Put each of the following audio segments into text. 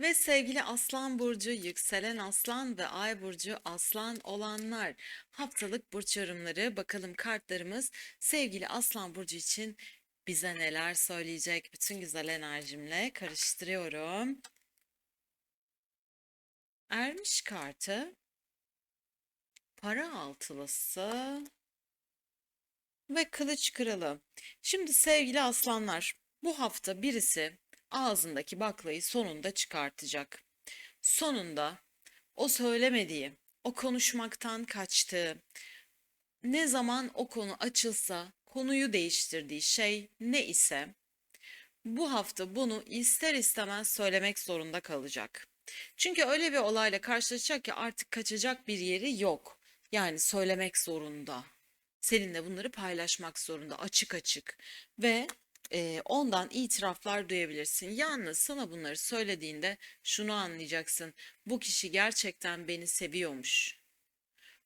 Ve sevgili Aslan burcu, yükselen Aslan ve Ay burcu Aslan olanlar haftalık burç yorumları bakalım kartlarımız sevgili Aslan burcu için bize neler söyleyecek bütün güzel enerjimle karıştırıyorum. Ermiş kartı, para altılısı ve kılıç kralı. Şimdi sevgili aslanlar, bu hafta birisi ağzındaki baklayı sonunda çıkartacak. Sonunda o söylemediği, o konuşmaktan kaçtığı, ne zaman o konu açılsa konuyu değiştirdiği şey ne ise bu hafta bunu ister istemez söylemek zorunda kalacak. Çünkü öyle bir olayla karşılaşacak ki artık kaçacak bir yeri yok. Yani söylemek zorunda. Seninle bunları paylaşmak zorunda açık açık ve e, ondan itiraflar duyabilirsin. Yalnız sana bunları söylediğinde şunu anlayacaksın. Bu kişi gerçekten beni seviyormuş.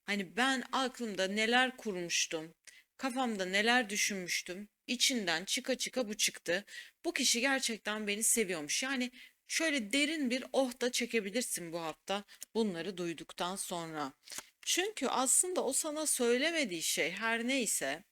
Hani ben aklımda neler kurmuştum, kafamda neler düşünmüştüm, içinden çıka çıka bu çıktı. Bu kişi gerçekten beni seviyormuş. Yani şöyle derin bir oh da çekebilirsin bu hafta bunları duyduktan sonra. Çünkü aslında o sana söylemediği şey her neyse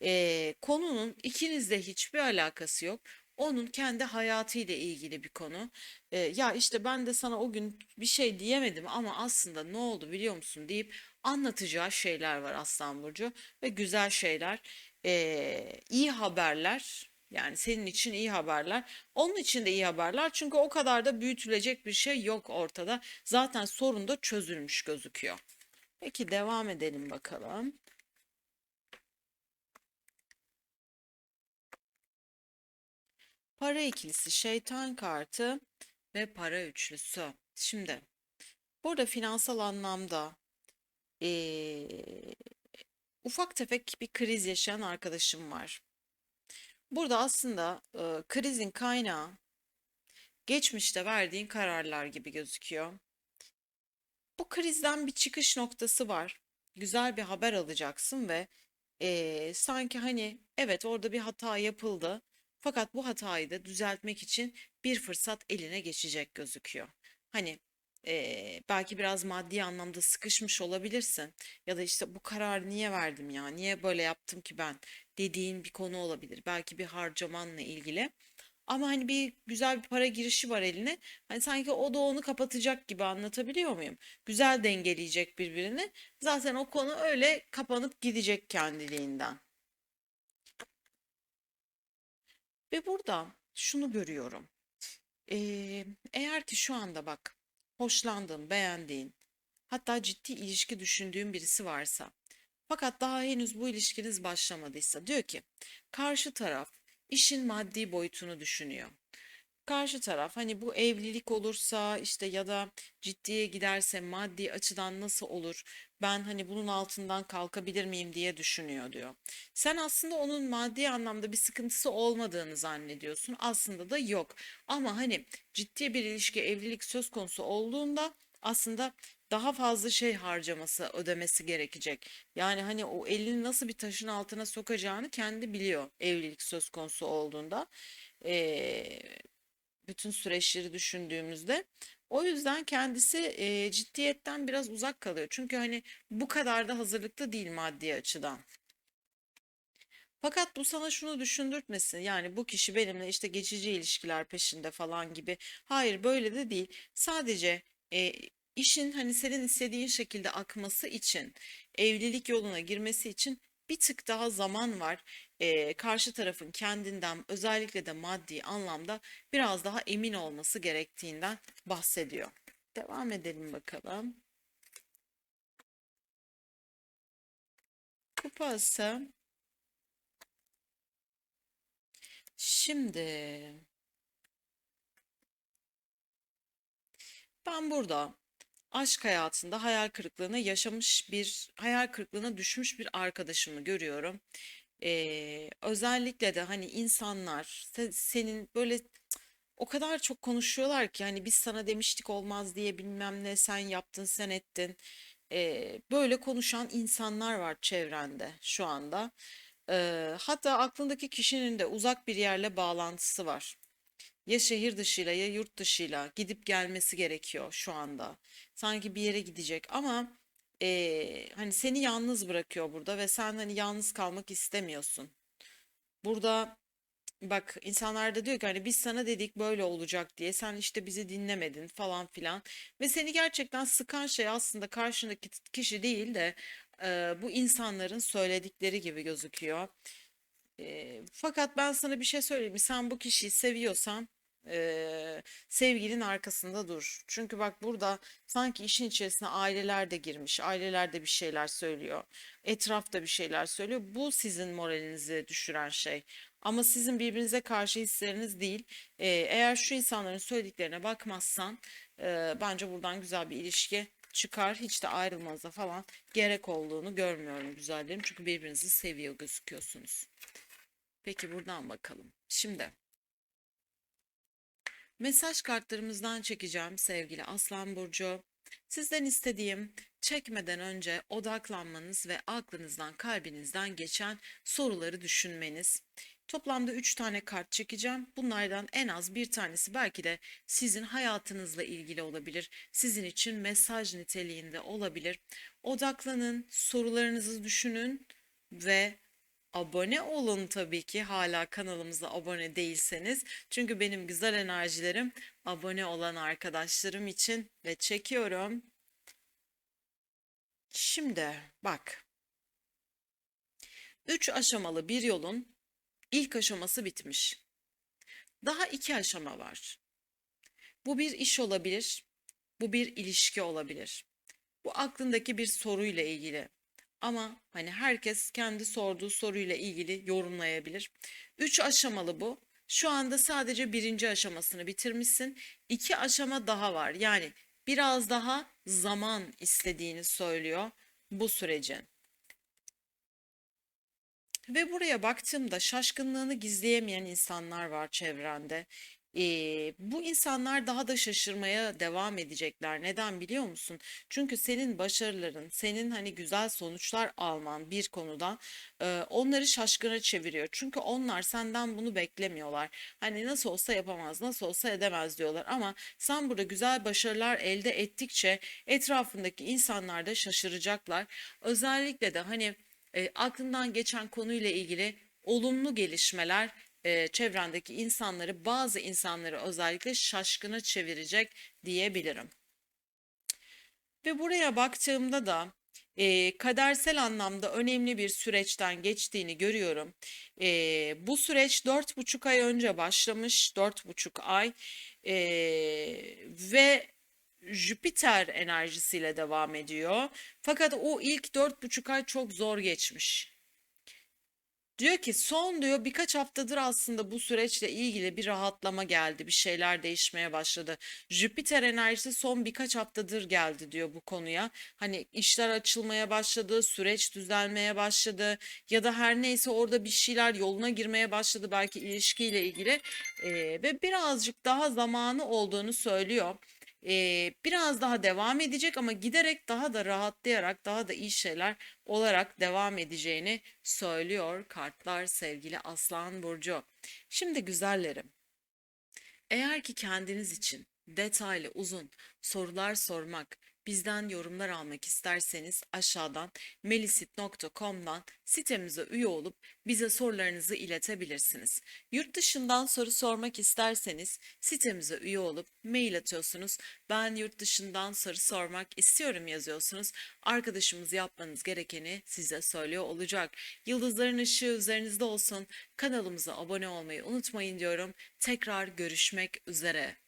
eee, konunun ikinizde hiçbir alakası yok. Onun kendi hayatıyla ilgili bir konu. Eee, ya işte ben de sana o gün bir şey diyemedim ama aslında ne oldu biliyor musun deyip anlatacağı şeyler var Aslan Burcu ve güzel şeyler, eee, iyi haberler. Yani senin için iyi haberler. Onun için de iyi haberler. Çünkü o kadar da büyütülecek bir şey yok ortada. Zaten sorun da çözülmüş gözüküyor. Peki devam edelim bakalım. Para ikilisi, şeytan kartı ve para üçlüsü. Şimdi burada finansal anlamda eee, ufak tefek bir kriz yaşayan arkadaşım var. Burada aslında e, krizin kaynağı geçmişte verdiğin kararlar gibi gözüküyor. Bu krizden bir çıkış noktası var. Güzel bir haber alacaksın ve eee, sanki hani evet orada bir hata yapıldı. Fakat bu hatayı da düzeltmek için bir fırsat eline geçecek gözüküyor. Hani eee, belki biraz maddi anlamda sıkışmış olabilirsin. Ya da işte bu kararı niye verdim ya, niye böyle yaptım ki ben dediğin bir konu olabilir. Belki bir harcamanla ilgili. Ama hani bir güzel bir para girişi var eline. Hani sanki o da onu kapatacak gibi anlatabiliyor muyum? Güzel dengeleyecek birbirini. Zaten o konu öyle kapanıp gidecek kendiliğinden. Ve burada şunu görüyorum. Ee, eğer ki şu anda bak hoşlandığın, beğendiğin, hatta ciddi ilişki düşündüğün birisi varsa, fakat daha henüz bu ilişkiniz başlamadıysa diyor ki karşı taraf işin maddi boyutunu düşünüyor. Karşı taraf hani bu evlilik olursa işte ya da ciddiye giderse maddi açıdan nasıl olur? Ben hani bunun altından kalkabilir miyim diye düşünüyor diyor. Sen aslında onun maddi anlamda bir sıkıntısı olmadığını zannediyorsun. Aslında da yok. Ama hani ciddi bir ilişki, evlilik söz konusu olduğunda aslında daha fazla şey harcaması, ödemesi gerekecek. Yani hani o elini nasıl bir taşın altına sokacağını kendi biliyor evlilik söz konusu olduğunda. Ee, bütün süreçleri düşündüğümüzde. O yüzden kendisi e, ciddiyetten biraz uzak kalıyor. Çünkü hani bu kadar da hazırlıklı değil maddi açıdan. Fakat bu sana şunu düşündürtmesin. Yani bu kişi benimle işte geçici ilişkiler peşinde falan gibi. Hayır böyle de değil. Sadece e, işin hani senin istediğin şekilde akması için, evlilik yoluna girmesi için bir tık daha zaman var. E, karşı tarafın kendinden özellikle de maddi anlamda biraz daha emin olması gerektiğinden bahsediyor. Devam edelim bakalım. Kupası. Şimdi ben burada aşk hayatında hayal kırıklığına yaşamış bir, hayal kırıklığına düşmüş bir arkadaşımı görüyorum. Ee, özellikle de hani insanlar se- senin böyle o kadar çok konuşuyorlar ki hani biz sana demiştik olmaz diye bilmem ne sen yaptın sen ettin. Ee, böyle konuşan insanlar var çevrende şu anda. Ee, hatta aklındaki kişinin de uzak bir yerle bağlantısı var. Ya şehir dışıyla ya yurt dışıyla gidip gelmesi gerekiyor şu anda. Sanki bir yere gidecek ama eee, hani seni yalnız bırakıyor burada ve sen hani yalnız kalmak istemiyorsun. Burada Bak insanlar da diyor ki hani biz sana dedik böyle olacak diye sen işte bizi dinlemedin falan filan ve seni gerçekten sıkan şey aslında karşındaki kişi değil de e, bu insanların söyledikleri gibi gözüküyor. E, fakat ben sana bir şey söyleyeyim? Sen bu kişiyi seviyorsan e, sevgilinin arkasında dur. Çünkü bak burada sanki işin içerisine aileler de girmiş, aileler de bir şeyler söylüyor, etraf da bir şeyler söylüyor. Bu sizin moralinizi düşüren şey. Ama sizin birbirinize karşı hisleriniz değil. Ee, eğer şu insanların söylediklerine bakmazsan e, bence buradan güzel bir ilişki çıkar. Hiç de ayrılmanıza falan gerek olduğunu görmüyorum güzellerim. Çünkü birbirinizi seviyor gözüküyorsunuz. Peki buradan bakalım. Şimdi mesaj kartlarımızdan çekeceğim sevgili Aslan Burcu. Sizden istediğim çekmeden önce odaklanmanız ve aklınızdan, kalbinizden geçen soruları düşünmeniz. Toplamda 3 tane kart çekeceğim. Bunlardan en az bir tanesi belki de sizin hayatınızla ilgili olabilir. Sizin için mesaj niteliğinde olabilir. Odaklanın, sorularınızı düşünün ve abone olun tabii ki hala kanalımıza abone değilseniz. Çünkü benim güzel enerjilerim abone olan arkadaşlarım için ve çekiyorum. Şimdi bak. Üç aşamalı bir yolun ilk aşaması bitmiş. Daha iki aşama var. Bu bir iş olabilir, bu bir ilişki olabilir. Bu aklındaki bir soruyla ilgili. Ama hani herkes kendi sorduğu soruyla ilgili yorumlayabilir. Üç aşamalı bu. Şu anda sadece birinci aşamasını bitirmişsin. İki aşama daha var. Yani biraz daha zaman istediğini söylüyor bu sürecin. Ve buraya baktığımda şaşkınlığını gizleyemeyen insanlar var çevrende. Ee, bu insanlar daha da şaşırmaya devam edecekler. Neden biliyor musun? Çünkü senin başarıların, senin hani güzel sonuçlar alman bir konuda e, onları şaşkına çeviriyor. Çünkü onlar senden bunu beklemiyorlar. Hani nasıl olsa yapamaz, nasıl olsa edemez diyorlar. Ama sen burada güzel başarılar elde ettikçe etrafındaki insanlar da şaşıracaklar. Özellikle de hani e, aklından geçen konuyla ilgili olumlu gelişmeler e, çevrendeki insanları, bazı insanları özellikle şaşkına çevirecek diyebilirim. Ve buraya baktığımda da e, kadersel anlamda önemli bir süreçten geçtiğini görüyorum. E, bu süreç dört buçuk ay önce başlamış, dört buçuk ay e, ve Jüpiter enerjisiyle devam ediyor. Fakat o ilk dört buçuk ay çok zor geçmiş. Diyor ki son diyor birkaç haftadır aslında bu süreçle ilgili bir rahatlama geldi, bir şeyler değişmeye başladı. Jüpiter enerjisi son birkaç haftadır geldi diyor bu konuya. Hani işler açılmaya başladı, süreç düzelmeye başladı ya da her neyse orada bir şeyler yoluna girmeye başladı belki ilişkiyle ilgili ee, ve birazcık daha zamanı olduğunu söylüyor e, biraz daha devam edecek ama giderek daha da rahatlayarak daha da iyi şeyler olarak devam edeceğini söylüyor kartlar sevgili Aslan Burcu. Şimdi güzellerim, eğer ki kendiniz için detaylı uzun sorular sormak, bizden yorumlar almak isterseniz aşağıdan melisit.com'dan sitemize üye olup bize sorularınızı iletebilirsiniz. Yurt dışından soru sormak isterseniz sitemize üye olup mail atıyorsunuz. Ben yurt dışından soru sormak istiyorum yazıyorsunuz. Arkadaşımız yapmanız gerekeni size söylüyor olacak. Yıldızların ışığı üzerinizde olsun. Kanalımıza abone olmayı unutmayın diyorum. Tekrar görüşmek üzere.